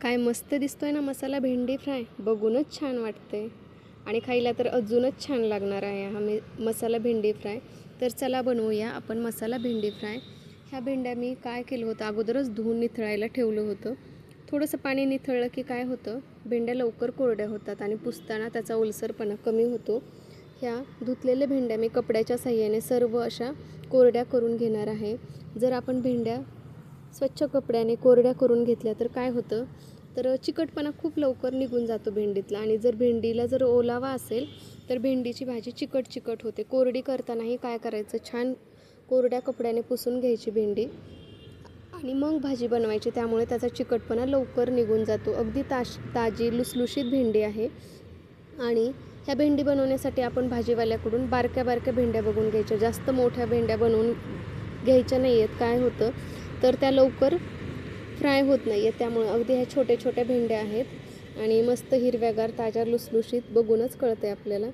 काय मस्त दिसतोय ना मसाला भेंडी फ्राय. बघूनच छान वाटते आणि खायला तर अजूनच छान लागणार आहे हा मी मसाला भेंडी फ्राय. तर चला बनवूया आपण मसाला भेंडी फ्राय. ह्या भेंड्या मी काय केलं होतं? अगोदरच धुवून निथळायला ठेवलं होतं. थोडंसं पाणी निथळलं की काय होतं? भेंड्या लवकर कोरड्या होतात आणि पुसताना त्याचा ओलसरपणा कमी होतो. ह्या धुतलेल्या भेंड्या मी कपड्याच्या साह्याने सर्व अशा कोरड्या करून घेणार आहे. जर आपण भेंड्या स्वच्छ कपड्याने कोरड्या करून घेतल्या तर काय होतं? तर चिकटपणा खूप लवकर निघून जातो भेंडीतला आणि जर भेंडीला जर ओलावा असेल तर भेंडीची भाजी चिकट चिकट होते. कोरडी करतानाही काय करायचं? छान कोरड्या कपड्याने पुसून घ्यायची भेंडी आणि मग भाजी बनवायची. त्यामुळे त्याचा चिकटपणा लवकर निघून जातो. अगदी ताश ताजी लुसलुशीत भेंडी आहे. आणि ह्या भेंडी बनवण्यासाठी आपण भाजीवाल्याकडून बारक्या बारक्या भेंड्या बघून घ्यायच्या. जास्त मोठ्या भेंड्या बनवून घ्यायच्या नाही आहेत काय होतं? तर त्या लवकर फ्राय होत नाही आहेत त्यामुळे अगदी ह्या छोट्या छोट्या भेंड्या आहेत आणि मस्त हिरव्यागार ताज्या लुसलुशीत बघूनच कळतं आहे आपल्याला.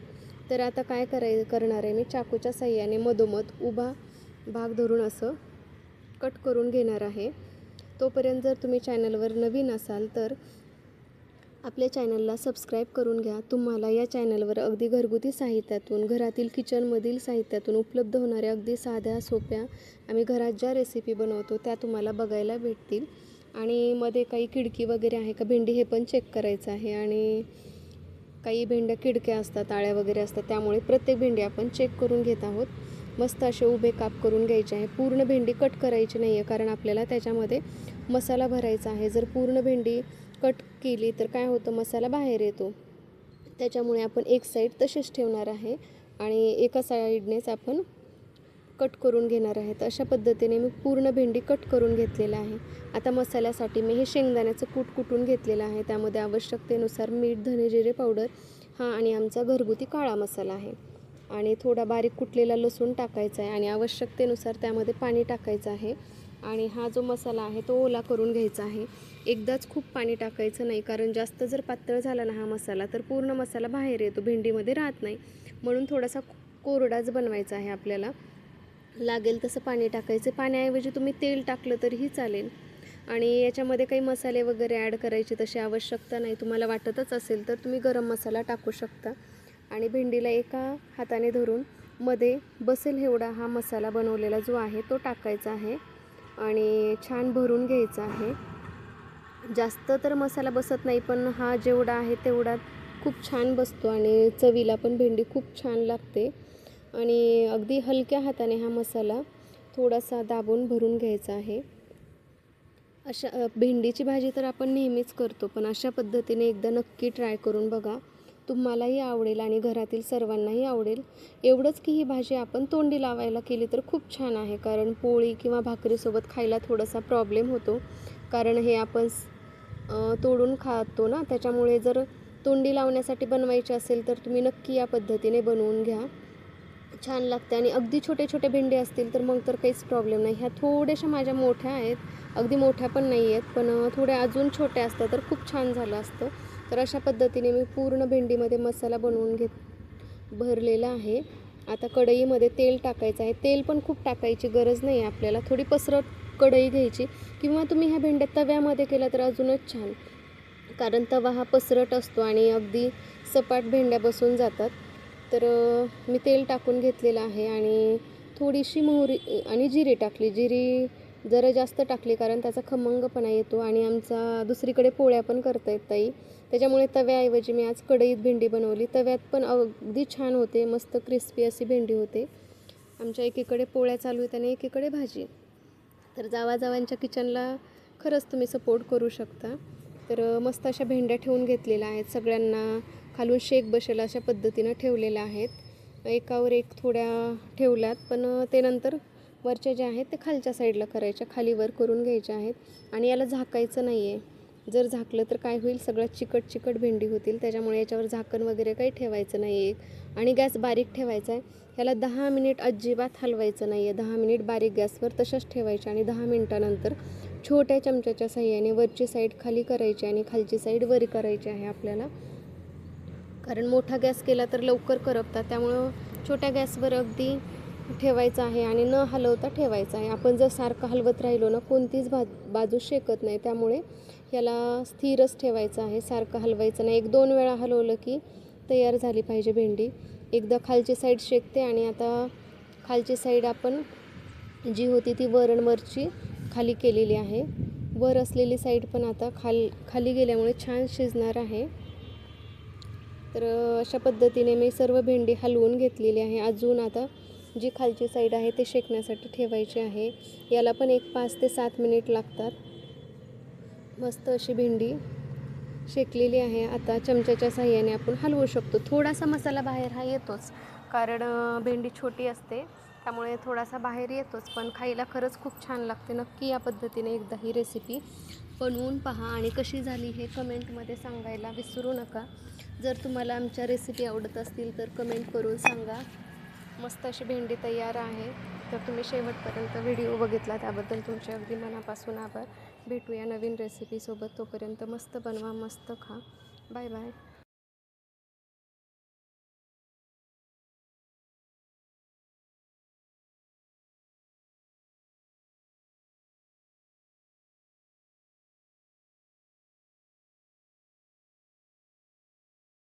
तर आता काय कराय करणार आहे मी? चाकूच्या साह्याने मधोमध उभा भाग धरून असं कट करून घेणार आहे. तोपर्यंत जर तुम्ही चॅनलवर नवीन असाल तर आपल्या चॅनलला सबस्क्राईब करून घ्या. तुम्हाला या चॅनलवर अगदी घरगुती साहित्यातून घरातील किचनमधील साहित्यातून उपलब्ध होणाऱ्या अगदी साध्या सोप्या आम्ही घरात ज्या रेसिपी बनवतो त्या तुम्हाला बघायला भेटतील. आणि मध्ये काही खिडकी वगैरे आहे का भेंडी हे पण चेक करायचं आहे. आणि काही भेंड्या खिडक्या असतात आळ्या वगैरे असतात त्यामुळे प्रत्येक भेंडी आपण चेक करून घेत आहोत. मस्त असे उभे काप करून घ्यायचे आहे. पूर्ण भेंडी कट करायची नाही आहे कारण आपल्याला त्याच्यामध्ये मसाला भरायचा आहे. जर पूर्ण भेंडी कट केली तर काय होतं? मसाला बाहेर येतो. त्याच्यामुळे आपण एक साईड तशीच ठेवणार आहे आणि एका साईडनेच आपण कट करून घेणार आहे तर अशा पद्धतीने मी पूर्ण भेंडी कट करून घेतलेला आहे. आता मसाल्यासाठी मी हे शेंगदाण्याचं कूट कुटून घेतलेलं आहे. त्यामध्ये आवश्यकतेनुसार मीठ धने जिरे पावडर हा आणि आमचा घरगुती काळा मसाला आहे. आणि थोडा बारीक कुटलेला लसूण टाकायचा आहे आणि आवश्यकतेनुसार त्यामध्ये पाणी टाकायचं आहे. आणि हा जो मसाला आहे तो ओला करून घ्यायचा आहे. एकदाच खूप पाणी टाकायचं नाही कारण जास्त जर पातळ झाला ना हा मसाला तर पूर्ण मसाला बाहेर येतो भेंडीमध्ये राहत नाही. म्हणून थोडासा कोरडाच बनवायचा आहे आपल्याला. लागेल तसं पाणी टाकायचं. पाण्याऐवजी तुम्ही तेल टाकलं तरीही चालेल. आणि याच्यामध्ये काही मसाले वगैरे ॲड करायची तशी आवश्यकता नाही. तुम्हाला वाटतच असेल तर तुम्ही गरम मसाला टाकू शकता. आणि भेंडीला एका हाताने धरून मध्ये बसेल एवढा हा मसाला बनवलेला जो आहे तो टाकायचा आहे. आणि छान भरून घ्यायचं आहे. जास्त तर मसाला बसत नाही पण हा जेवढा आहे तेवढा खूप छान बसतो आणि चवीला पण भेंडी खूप छान लागते. आणि अगदी हलक्या हाताने हा मसाला थोडासा दाबून भरून घ्यायचा आहे. अशा भेंडीची भाजी तर आपण नेहमीच करतो पण अशा पद्धतीने एकदा नक्की ट्राय करून बघा. तुम्हालाही आवडेल आणि घरातील सर्वांनाही आवडेल. एवढंच की ही भाजी आपण तोंडी लावायला केली तर खूप छान आहे. कारण पोळी किंवा भाकरीसोबत खायला थोडासा प्रॉब्लेम होतो. कारण हे आपण तोडून खातो ना. त्याच्यामुळे जर तोंडी लावण्यासाठी बनवायची असेल तर तुम्ही नक्की या पद्धतीने बनवून घ्या. छान लागते आणि अगदी छोटे छोटे भेंडे असतील तर मग तर काहीच प्रॉब्लेम नाही. ह्या थोड्याशा माझ्या मोठ्या आहेत. अगदी मोठ्या पण नाही आहेत. पण थोड्या अजून छोट्या असत्या तर खूप छान झालं असतं. तर अशा पद्धतीने मी पूर्ण भेंडीमध्ये मसाला बनवून घेत भरलेला आहे. आता कढईमध्ये तेल टाकायचं आहे. तेल पण खूप टाकायची गरज नाही आहे आपल्याला. थोडी पसरट कढई घ्यायची. किंवा तुम्ही ह्या भेंड्या तव्यामध्ये केल्या तर अजूनच छान. कारण तवा हा पसरट असतो आणि अगदी सपाट भेंड्या बसून जातात. तर मी तेल टाकून घेतलेलं आहे आणि थोडीशी मोहरी आणि जिरी टाकली. जिरी जरा जास्त टाकली कारण त्याचा खमंगपणा येतो आणि आमचा दुसरीकडे पोळ्या पण करता येत ताई. त्याच्यामुळे तव्याऐवजी मी आज कढईत भेंडी बनवली. तव्यात पण अगदी छान होते मस्त क्रिस्पी अशी भेंडी होते. आमच्या एकीकडे पोळ्या चालू आहेत आणि एकीकडे भाजी. तर जावाजावांच्या किचनला खरंच तुम्ही सपोर्ट करू शकता. तर मस्त अशा भेंड्या ठेवून घेतलेल्या आहेत. सगळ्यांना खालून शेक बसेल अशा पद्धतीनं ठेवलेल्या आहेत. एकावर एक थोड्या ठेवल्यात पण ते नंतर वरच्या ज्या आहेत ते खालच्या साईडला करायच्या खाली वर करून घ्यायच्या आहेत. आणि याला झाकायचं नाही आहे जर झाकलं तर काय होईल? सगळ्यात चिकट चिकट भेंडी होतील. त्याच्यामुळे याच्यावर झाकण वगैरे काही ठेवायचं नाही आहे आणि गॅस बारीक ठेवायचा आहे. ह्याला दहा मिनिट अजिबात हलवायचं नाही आहे दहा मिनिट बारीक गॅसवर तशाच ठेवायच्या आणि दहा मिनिटानंतर छोट्या चमच्याच्या साह्याने वरची साईड खाली करायची आणि खालची साईड वर करायची आहे आपल्याला. कारण मोठा गॅस केला तर लवकर करपतात. त्यामुळं छोट्या गॅसवर अगदी ठेवायचं आहे आणि न हलवता ठेवायचं आहे. आपण जर सारखं हलवत राहिलो ना कोणतीच भा बाजू शेकत नाही. त्यामुळे याला स्थिरच ठेवायचं आहे. सारखं हलवायचं नाही. एक दोन वेळा हलवलं की तयार झाली पाहिजे भेंडी. एकदा खालची साईड शेकते आणि आता खालची साईड आपण जी होती ती वरण वरची खाली केलेली आहे. वर असलेली साईड पण आता खाल खाली गेल्यामुळे छान शिजणार आहे. तर अशा पद्धतीने मी सर्व भेंडी हलवून घेतलेली आहे. अजून आता जी खालची साईड आहे ते शेकण्यासाठी ठेवायची आहे. याला पण एक पाच ते सात मिनिट लागतात. मस्त अशी भेंडी शेकलेली आहे. आता चमच्याच्या साह्याने आपण हलवू शकतो. थोडासा मसाला बाहेर हा येतोच. कारण भेंडी छोटी असते. त्यामुळे थोडासा बाहेर येतोच. पण खायला खरंच खूप छान लागते. नक्की या पद्धतीने एकदा ही रेसिपी बनवून पहा. आणि कशी झाली हे कमेंटमध्ये सांगायला विसरू नका. जर तुम्हाला आमच्या रेसिपी आवडत असतील तर कमेंट करून सांगा. मस्त अशी भेंडी तयार आहे. तर तुम्ही शेवटपर्यंत व्हिडिओ बघितला त्याबद्दल तुमचे अगदी मनापासून आभार. भेटूया नवीन रेसिपीसोबत तोपर्यंत मस्त बनवा मस्त खा. Bye bye